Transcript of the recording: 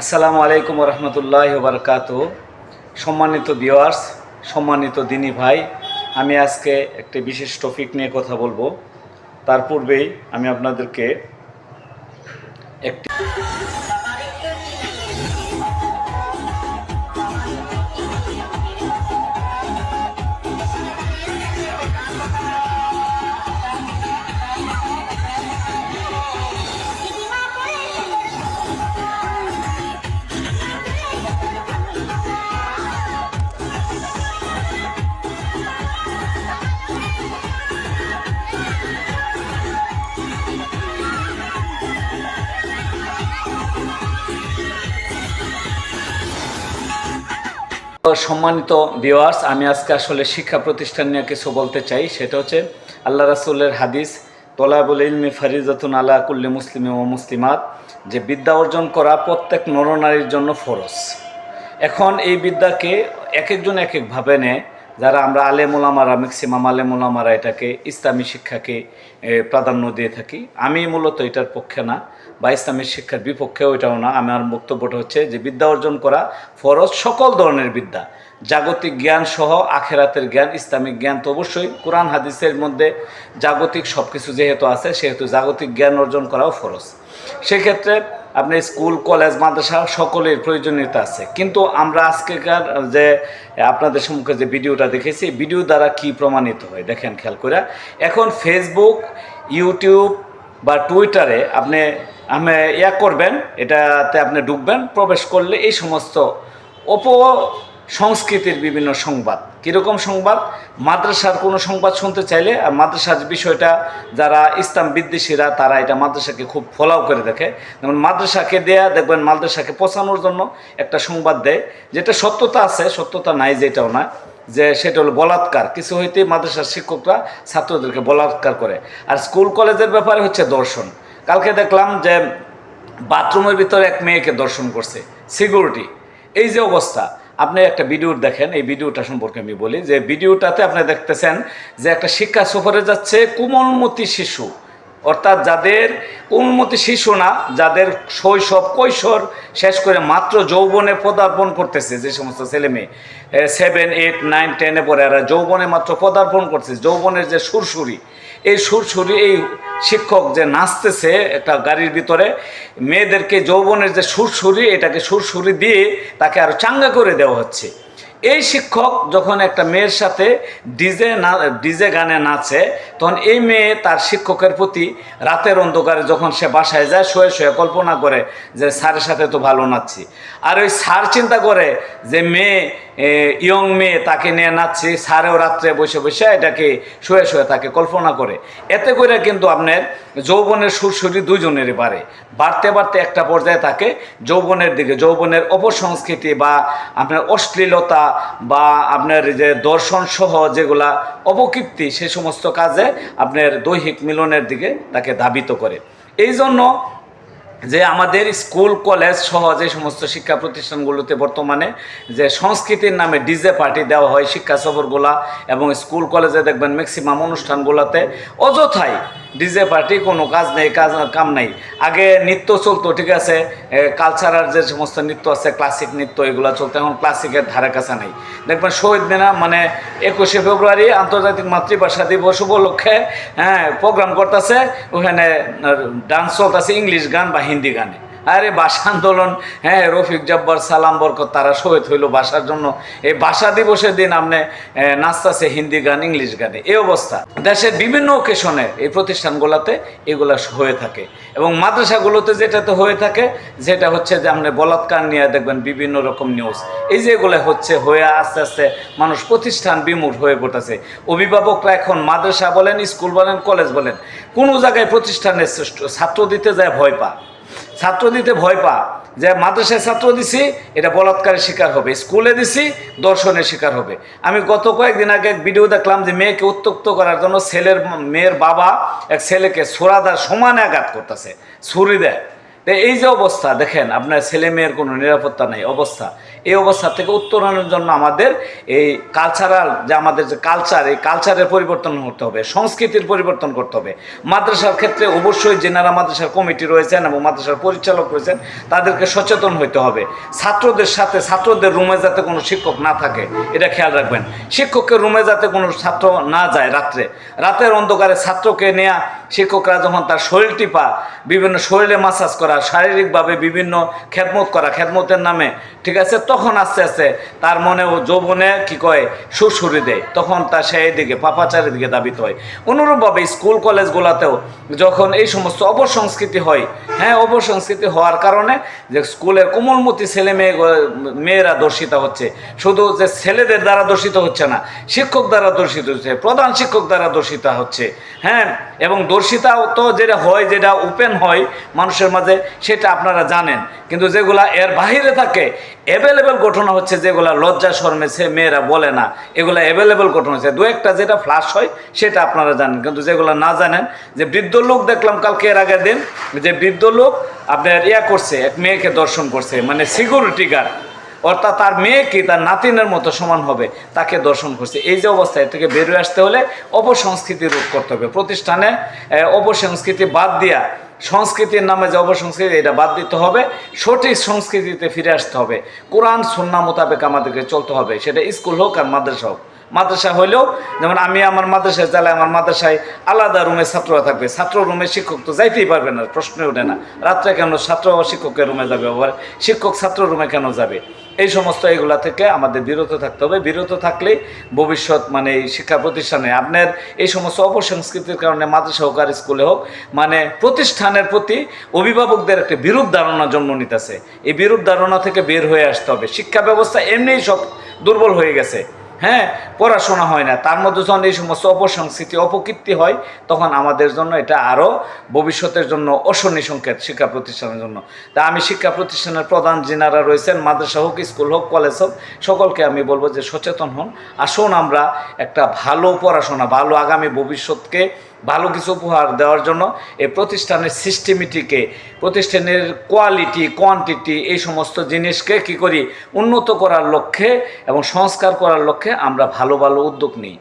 আসসালামু আলাইকুম রহমতুল্লাহ বারকাত সম্মানিত ভিওয়ার্স সম্মানিত দিনী ভাই, আমি আজকে একটি বিশেষ টপিক নিয়ে কথা বলব। তার পূর্বেই আমি আপনাদেরকে একটি সম্মানিত ভিওয়ার্স আমি আজকে আসলে শিক্ষা প্রতিষ্ঠান নিয়ে কিছু বলতে চাই। সেটা হচ্ছে, আল্লাহ রাসুলের হাদিস, তোলাবুল ইলমি ফারিজাতুন আলা কুল্লি মুসলিম ও মুসলিমাত, যে বিদ্যা অর্জন করা প্রত্যেক নরনারীর জন্য ফরজ। এখন এই বিদ্যাকে এক একজন এক একভাবে নেয়। যারা আমরা আলেমুলামারা ম্যাক্সিমাম আলেমুলামারা এটাকে ইসলামী শিক্ষাকে প্রাধান্য দিয়ে থাকি। আমি মূলত এটার পক্ষে না, বা ইসলামী শিক্ষার বিপক্ষেও এটাও না। আমার বক্তব্যটা হচ্ছে যে বিদ্যা অর্জন করা ফরজ সকল ধরনের বিদ্যা। জাগতিক জ্ঞান সহ আখেরাতের জ্ঞান, ইসলামিক জ্ঞান তো অবশ্যই। কোরআন, হাদিসের মধ্যে জাগতিক সব কিছু যেহেতু আছে, সেহেতু জাগতিক জ্ঞান অর্জন করাও ফরজ। সেক্ষেত্রে আপনি স্কুল, কলেজ, মাদ্রাসা সকলের প্রয়োজনীয়তা আছে। কিন্তু আমরা আজকেকার যে, আপনাদের সম্মুখে যে ভিডিওটা দেখেছি ভিডিও দ্বারা কি প্রমাণিত হয়? দেখেন, খেয়াল করে এখন ফেসবুক ইউটিউব বা টুইটারে আপনি আমি ইয়া করবেন, এটাতে আপনি ডুববেন প্রবেশ করলে এই সমস্ত অপ সংস্কৃতির বিভিন্ন সংবাদ। কীরকম সংবাদ? মাদ্রাসার কোনো সংবাদ শুনতে চাইলে, আর মাদ্রাসার বিষয়টা যারা ইসলাম বিদ্বেষীরা, তারা এটা মাদ্রাসাকে খুব ফলাও করে দেখে। যেমন মাদ্রাসাকে দেয়া, দেখবেন মাদ্রাসাকে পচানোর জন্য একটা সংবাদ দেয়, যেটা সত্যতা আছে, সত্যতা নাই যেটাও না, যে সেটা হলো বলাৎকার। কিছু হইতে মাদ্রাসার শিক্ষকরা ছাত্রদেরকে বলাৎকার করে। আর স্কুল কলেজের ব্যাপারে হচ্ছে দর্শন। কালকে দেখলাম যে বাথরুমের ভিতরে এক মেয়েকে দর্শন করছে, সিকিউরিটি। এই যে অবস্থা। আপনি একটা ভিডিও দেখেন, এই ভিডিওটা সম্পর্কে আমি বলি, যে ভিডিওটাতে আপনি দেখতেছেন যে একটা শিক্ষা সফরে যাচ্ছে কোমলমতি শিশু। অর্থাৎ যাদের কোমলমতি শিশু না, যাদের শৈশব, কৈশোর শেষ করে মাত্র যৌবনে পদার্পণ করতেছে, যে সমস্ত ছেলে মেয়ে সেভেন এইট নাইন টেনে পরে এরা যৌবনে মাত্র পদার্পণ করছে, যৌবনের যে সুরসুরি এই সুরসুরি এই শিক্ষক যে নাচতেছে একটা গাড়ির ভিতরে, মেয়েদেরকে যৌবনের যে সুরসুরি, এটাকে সুরসুরি দিয়ে তাকে আরও চাঙ্গা করে দেওয়া হচ্ছে। এই শিক্ষক যখন একটা মেয়ের সাথে ডিজে না, ডিজে গানে নাচে, তখন এই মেয়ে তার শিক্ষকের প্রতি রাতের অন্ধকারে যখন সে বাসায় যায়, শুয়ে শুয়ে কল্পনা করে যে স্যারের সাথে তো ভালো নাচছি। আর ওই স্যার চিন্তা করে যে মেয়ে ইয়ং মেয়ে তাকে নিয়ে নাচছি, স্যারেও রাত্রে বসে বসে এটাকে শুয়ে শুয়ে তাকে কল্পনা করে। এতে করে কিন্তু আপনার যৌবনের সুরসুরি দুজনেরই বাড়ে। বাড়তে বাড়তে একটা পর্যায়ে তাকে যৌবনের দিকে, যৌবনের অপসংস্কৃতি বা আপনার অশ্লীলতা বা আপনার যে দর্শন সহ যেগুলা অপকীর্তি, সে সমস্ত কাজে আপনার দৈহিক মিলনের দিকে তাকে ধাবিত করে। এই জন্য যে আমাদের স্কুল, কলেজ সহ যে সমস্ত শিক্ষা প্রতিষ্ঠানগুলোতে বর্তমানে যে সংস্কৃতির নামে ডিজে পার্টি দেওয়া হয়, শিক্ষা সফরগুলা এবং স্কুল, কলেজে দেখবেন ম্যাক্সিমাম অনুষ্ঠানগুলোতে অযথাই ডিজে পার্টি কোনো কাজ নেই, কাজ কাম নাই। আগে নৃত্য চলতো, ঠিক আছে? কালচারাল যে সমস্ত নৃত্য আছে ক্লাসিক নৃত্য, এগুলো চলতো, এখন ক্লাসিকের ধারে কাছে নাই। দেখবেন শহীদ মিনা মানে একুশে ফেব্রুয়ারি আন্তর্জাতিক মাতৃভাষা দিবস উপলক্ষে হ্যাঁ প্রোগ্রাম করতেছে। ওখানে ডান্স চলতেছে ইংলিশ গান বা হিন্দি গানে। আরে ভাষা আন্দোলন হ্যাঁ রফিক জব্বার সালাম বরকত, তারা শহীদ হইল ভাষার জন্য। এই ভাষা দিবসের দিন আপনি নাচতেছে হিন্দি গান, ইংলিশ গানে, এই অবস্থা। দেশের বিভিন্ন ওকেশনে এই প্রতিষ্ঠানগুলোতে এগুলা হয়ে থাকে। এবং মাদ্রাসাগুলোতে যেটাতে হয়ে থাকে, যেটা হচ্ছে যে আপনি বলাৎকার নিয়ে দেখবেন বিভিন্ন রকম নিউজ এই যে এগুলো হচ্ছে, হয়ে আস্তে আস্তে মানুষ প্রতিষ্ঠান বিমূঢ় হয়ে পড়তেছে। অভিভাবকরা এখন মাদ্রাসা বলেন, স্কুল বলেন, কলেজ বলেন, কোনো জায়গায় প্রতিষ্ঠানে ছাত্র দিতে যায় ভয় পা ছাত্র দিতে ভয় পা। যে মাদ্রাসায় ছাত্র দিছি, এটা বলাৎকারের শিকার হবে। স্কুলে দিছি, দর্শনের শিকার হবে। আমি গত কয়েকদিন আগে এক ভিডিও দেখলাম যে মেয়েকে উত্তক্ত করার জন্য ছেলের, মেয়ের বাবা এক ছেলেকে সোরাদার সমানে আঘাত করতেছে। ছুরি দেয়। এই যে অবস্থা, দেখেন, আপনার ছেলে মেয়ের কোনো নিরাপত্তা নেই, অবস্থা। এই অবস্থা থেকে উত্তরণের জন্য আমাদের এই কালচারাল যে আমাদের যে কালচার এই কালচারের পরিবর্তন করতে হবে, সংস্কৃতির পরিবর্তন করতে হবে। মাদ্রাসার ক্ষেত্রে অবশ্যই যেনারা মাদ্রাসার কমিটি রয়েছেন এবং মাদ্রাসার পরিচালক রয়েছেন, তাদেরকে সচেতন হইতে হবে। ছাত্রদের সাথে, ছাত্রদের রুমে যাতে কোনো শিক্ষক না থাকে, এটা খেয়াল রাখবেন। শিক্ষকের রুমে যাতে কোনো ছাত্র না যায় রাত্রে, রাতের অন্ধকারে ছাত্রকে নেয়া শিক্ষকরা যখন তার শরীর টিপা, বিভিন্ন শরীরে মাসাজ করা, শারীরিকভাবে বিভিন্ন খেদমত করা, খেদমতের নামে, ঠিক আছে? তখন আস্তে আস্তে তার মনে ও যৌবনে কি কয়? সুরসুরি দেয়। তখন তার সেই দিকে পাপাচারের দিকে দাবিত হয়। অনুরূপভাবে স্কুল, কলেজগুলোতেও যখন এই সমস্ত অপসংস্কৃতি হয় হ্যাঁ অপসংস্কৃতি হওয়ার কারণে যে স্কুলের কোমলমতি ছেলে মেয়ে মেয়েরা দর্শিত হচ্ছে। শুধু যে ছেলেদের দ্বারা দর্শিত হচ্ছে না, শিক্ষক দ্বারা দর্শিত হচ্ছে, প্রধান শিক্ষক দ্বারা দর্শিত হচ্ছে। হ্যাঁ এবং দর্শিতা তো যেটা হয়, যেটা ওপেন হয় মানুষের মাঝে, সেটা আপনারা জানেন। কিন্তু যেগুলা এর বাহিরে থাকে অ্যাভেলেবেল ঘটনা হচ্ছে যেগুলা লজ্জা, শর্মে সে মেয়েরা বলে না। এগুলা অ্যাভেলেবেল ঘটনা হচ্ছে। দু একটা যেটা ফ্লাশ হয়, সেটা আপনারা জানেন। কিন্তু যেগুলো না জানেন, যে বৃদ্ধ লোক দেখলাম কালকে এর আগের দিন, যে বৃদ্ধ লোক আপনার ইয়া করছে, এক মেয়েকে দর্শন করছে মানে সিকিউরিটি গার্ড অর্থাৎ তার মেয়েকে তার নাতিনের মতো সমান হবে, তাকে দর্শন করছে। এই যে অবস্থা এর থেকে বেরোয় আসতে হলে অপসংস্কৃতি রোধ করতে হবে। প্রতিষ্ঠানে অপসংস্কৃতি বাদ দিয়া সংস্কৃতির নামে যে অপসংস্কৃতি, এটা বাদ দিতে হবে। সঠিক সংস্কৃতিতে ফিরে আসতে হবে। কোরআন, সন্না মোতাবেক আমাদেরকে চলতে হবে। সেটা স্কুল হোক আর মাদ্রাসা হোক। মাদ্রাসা হইলেও, যেমন আমি আমার মাদ্রাসায় চালাই আমার মাদ্রাসায় আলাদা রুমে ছাত্ররা থাকবে। ছাত্র রুমে শিক্ষক তো যাইতেই পারবে না, প্রশ্নই ওঠে না। রাত্রে কেন ছাত্র শিক্ষকের রুমে যাবে? আবার শিক্ষক ছাত্র রুমে কেন যাবে? এই সমস্ত এগুলা থেকে আমাদের বিরত থাকতে হবে। বিরত থাকলে ভবিষ্যৎ মানে এই শিক্ষা প্রতিষ্ঠানে আপনার এই সমস্ত অপসংস্কৃতির কারণে মাদ্রাসা হোক আর স্কুলে হোক মানে প্রতিষ্ঠানের প্রতি অভিভাবকদের একটা বিরূপ ধারণা জন্ম নিতেছে। এই বিরূপ ধারণা থেকে বের হয়ে আসতে হবে। শিক্ষা ব্যবস্থা এমনিই সব দুর্বল হয়ে গেছে। হ্যাঁ পড়াশোনা হয় না। তার মধ্যে যখন এই সমস্ত অপসংস্কৃতি, অপকীর্তি হয়, তখন আমাদের জন্য এটা আরও ভবিষ্যতের জন্য অশনি সংকেত, শিক্ষা প্রতিষ্ঠানের জন্য। তা আমি শিক্ষা প্রতিষ্ঠানের প্রধান যিনারা রয়েছেন, মাদ্রাসা হোক, স্কুল হোক, কলেজ হোক, সকলকে আমি বলব যে সচেতন হন। আসুন আমরা একটা ভালো পড়াশোনা, ভালো আগামী ভবিষ্যৎকে ভালো কিছু উপহার দেওয়ার জন্য এই প্রতিষ্ঠানের সিস্টেমিটিকে প্রতিষ্ঠানের কোয়ালিটি কোয়ান্টিটি এই সমস্ত জিনিসকে কি করি উন্নত করার লক্ষ্যে এবং সংস্কার করার লক্ষ্যে আমরা ভালো ভালো উদ্যোগ নিই।